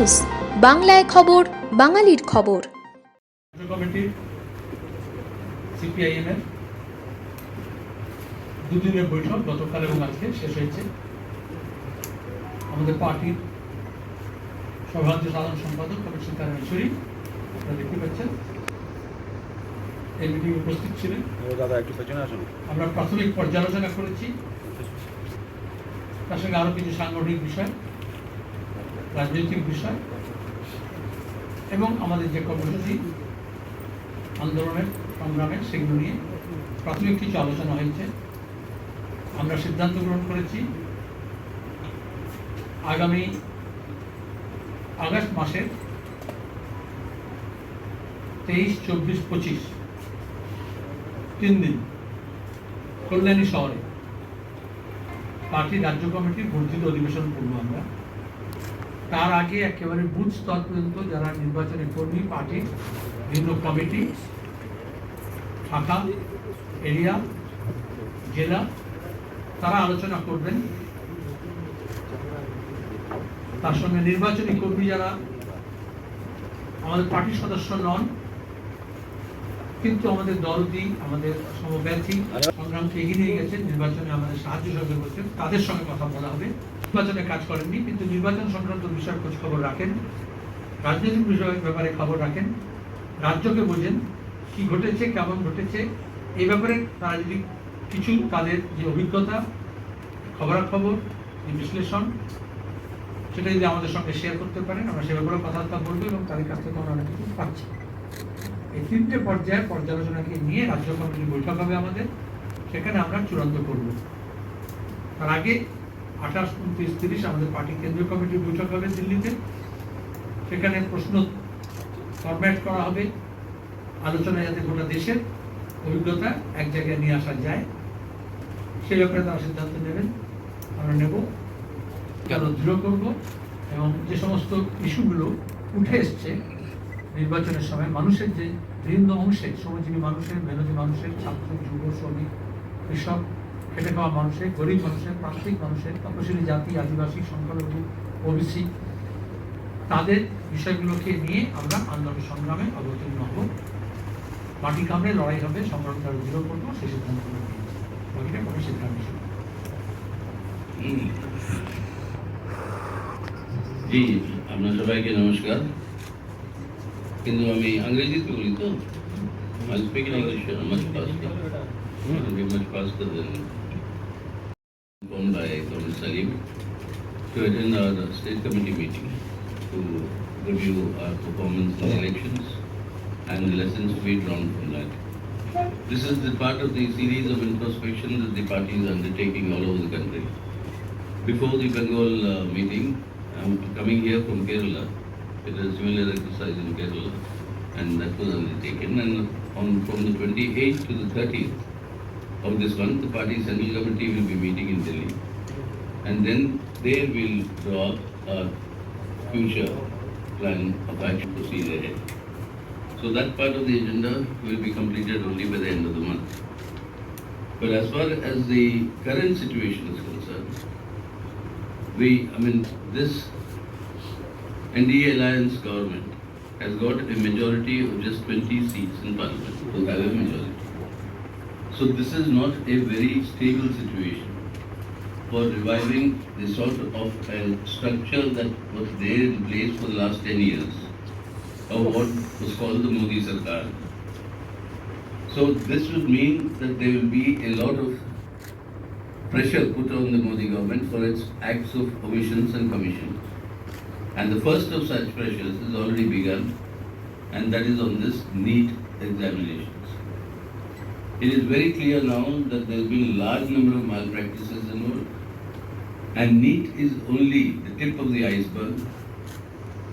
News বাংলায় খবর বাঙালির খবর। রাজ্য কমিটির সিপিআইএম দুদিনের বৈঠক গতকাল এবং আজকে শেষ হয়েছে। আমাদের পার্টির সর্বাধ্য সাধারণ সম্পাদক ডক্টর সীতারাম yechuri আপনারা দেখতে পাচ্ছেন। এই মিটিং উপস্থিত ছিলেন। ও দাদা একটু পেছনে আসুন। আমরা প্রাথমিক পর্যালোচনা করেছি। তার সঙ্গে আরও কিছু সাংগঠনিক বিষয়। রাজনৈতিক বিষয় এবং আমাদের যে কর্মসূচি আন্দোলনের সংগ্রামের সেগুলো নিয়ে প্রাথমিক কিছু আলোচনা হয়েছে। আমরা সিদ্ধান্ত গ্রহণ করেছি, আগামী আগস্ট মাসের তেইশ, চব্বিশ, পঁচিশ, তিন দিন কল্যাণী শহরে পার্টির রাজ্য কমিটির বর্ধিত অধিবেশন করব আমরা। তার আগে একেবারে বুথ স্তর পর্যন্ত যারা নির্বাচনী কর্মী, পার্টি, বিভিন্ন কমিটি, শাখা, এরিয়া, জেলা, তারা আলোচনা করবেন। তার সঙ্গে নির্বাচনী কর্মী যারা, আমাদের পার্টির সদস্য নন কিন্তু আমাদের দলটি আমাদের সমব্যথী সংগ্রামকে এগিয়ে নিয়ে গেছেন নির্বাচনে আমাদের সাহায্য সহযোগ করছেন। তাদের সঙ্গে কথা বলা হবে। নির্বাচনে কাজ করেননি, কিন্তু নির্বাচন সংক্রান্ত বিষয় খোঁজ খবর রাখেন। রাজনৈতিক বিষয়ের ব্যাপারে খবর রাখেন। রাজ্যকে বোঝেন, কি ঘটেছে, কেমন ঘটেছে। এই ব্যাপারে তারা যদি কিছু তাদের যে অভিজ্ঞতা, খবরাখবর, যে বিশ্লেষণ সেটা যদি আমাদের সঙ্গে শেয়ার করতে পারেন, আমরা সে ব্যাপারে কথাবার্তা বলব এবং তাদের কাছ থেকে আমরা অনেক কিছু পাচ্ছি। এই তিনটে পর্যায়ে পর্যালোচনাকে নিয়ে রাজ্য কমিটির বৈঠক হবে আমাদের। সেখানে আমরা চূড়ান্ত করব। তার আগে আঠাশ, উনত্রিশ, তিরিশ আমাদের পার্টি কেন্দ্রীয় কমিটির বৈঠক হবে দিল্লিতে। সেখানে প্রশ্ন ফরম্যাট করা হবে। আলোচনায় যাতে গোটা দেশের অভিজ্ঞতা এক জায়গায় নিয়ে আসা যায়, সেই ব্যাপারে তারা সিদ্ধান্ত নেবেন। আমরা নেব। কেন দৃঢ় করব এবং যে সমস্ত ইস্যুগুলো উঠে এসছে নির্বাচনের সময় মানুষের যে বিভিন্ন অংশে, শ্রমজীবী মানুষের মেহনতি মানুষের, ছাত্র, যুব, শ্রমিক, কৃষক, খেটে খাওয়া মানুষের, গরিব মানুষের, প্রান্তিক মানুষের, তপশিলি জাতি, আদিবাসী, সংখ্যালঘু, ওবিসি, তাদের বিষয়গুলোকে নিয়ে আমরা আন্দোলন সংগ্রামে অবতীর্ণ হব। মাটি কামড়ে লড়াই হবে সংগ্রামকে আরও দৃঢ় করব সেই সিদ্ধান্ত জি, আপনার সবাইকে নমস্কার। কিন্তু আমি ইংরেজিতে বলি তো I speak in English uh, much faster. I'll be much faster than informed by Governor Salim to attend our state committee meeting to review our performance in elections and the lessons to be drawn from that. This is the part of the series of introspection that the party is undertaking all over the country. Before the Bengal uh, meeting, I'm coming here from Kerala. It is similar exercise in Kerala, and that was undertaken. And on from the 28th to the 30th of this month, the party central committee will be meeting in Delhi, and then they will draw a future plan of action to see ahead. So that part of the agenda will be completed only by the end of the month. But as far as the current situation is concerned, we, I mean, this NDA alliance government has got a majority of just 20 seats in parliament, to have a majority. So this is not a very stable situation for reviving the sort of a structure that was there in place for the last 10 years of what was called the Modi Sarkar. So this would mean that there will be a lot of pressure put on the Modi government for its acts of omissions and commissions. And the first of such pressures has already begun, and that is on this NEET examinations. It is very clear now that there has been a large number of malpractices involved, and NEET is only the tip of the iceberg.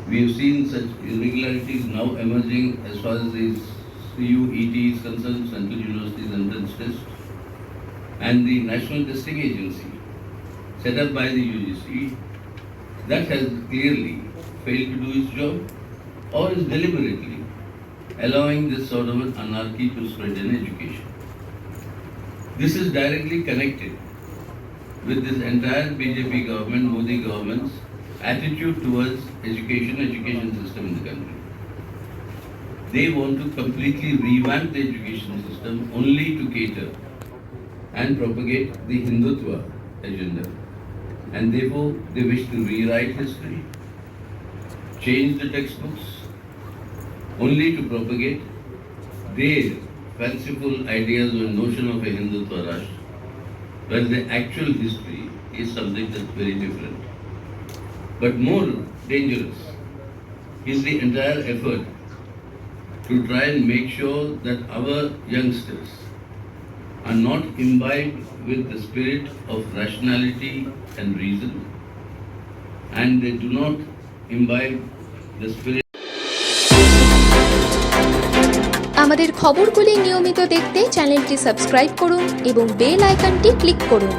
We have seen such irregularities now emerging as far as the CUET is concerned, Central Universities Entrance Test, and the National Testing Agency set up by the UGC that has clearly failed to do its job or is deliberately allowing this sort of an anarchy to spread in education. This is directly connected with this entire BJP government, Modi government's attitude towards education, education system in the country. They want to completely revamp the education system only to cater and propagate the Hindutva agenda. And therefore, they wish to rewrite history, change the textbooks, only to propagate their fanciful ideas or notion of a Hindutva Rashtra, while the actual history is something that's very different. But more dangerous is the entire effort to try and make sure that our youngsters are not imbibed with the spirit of rationality and reason and they do not imbibe the spirit আমাদের খবরগুলি নিয়মিত দেখতে চ্যানেলটি subscribe করুন এবং bell আইকনটি click করুন